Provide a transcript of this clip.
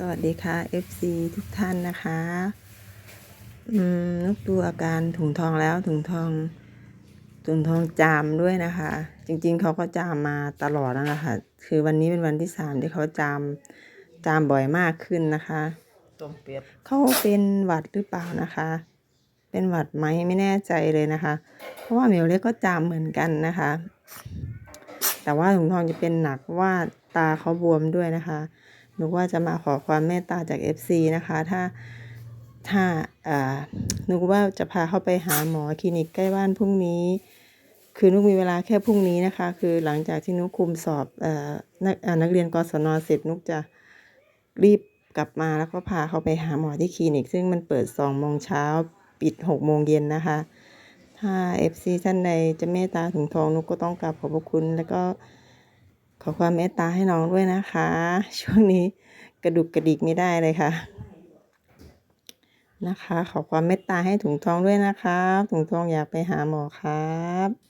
สวัสดีค่ะ FC ทุกท่านนะคะ อืมนุกดูอาการถุงทองแล้วถุงทอง ถุงทองจามด้วยนะคะ จริงๆเขาก็จามมาตลอดนั่นแหละค่ะคือวันนี้เป็นวันที่สามที่เขาจามจามบ่อยมากขึ้นนะคะต้มเป็ดเขาเป็นหวัดหรือเปล่านะคะ เป็นหวัดไหมไม่แน่ใจเลยนะคะ เพราะว่าเหมียวเล็กก็จามเหมือนกันนะคะ แต่ว่าถุงทองจะเป็นหนักเพราะว่าตาเขาบวมด้วยนะคะ นึกว่าจะมาขอความเมตตาจาก FC นะคะ ถ้าถ้าอ่านึกว่าจะพาเขาไปหาหมอคลินิกใกล้บ้านพรุ่งนี้ คือนุกมีเวลาแค่พรุ่งนี้นะคะ คือหลังจากที่นุกคุมสอบเอ่อนักนักเรียนกศนเสร็จนุกจะรีบกลับมาแล้วก็พาเขาไปหาหมอที่คลินิก ซึ่งมันเปิดสองโมงเช้าปิดหกโมงเย็นนะคะ ถ้า FC ท่านใดจะเมตตาถึงทองนุกก็ต้องกราบขอบพระคุณแล้วก็ ขอความเมตตาให้น้องด้วยนะคะ ช่วงนี้กระดุกกระดิกไม่ได้เลยค่ะ นะคะ ขอความเมตตาให้ถุงทองด้วยนะครับถุงทองอยากไปหาหมอครับ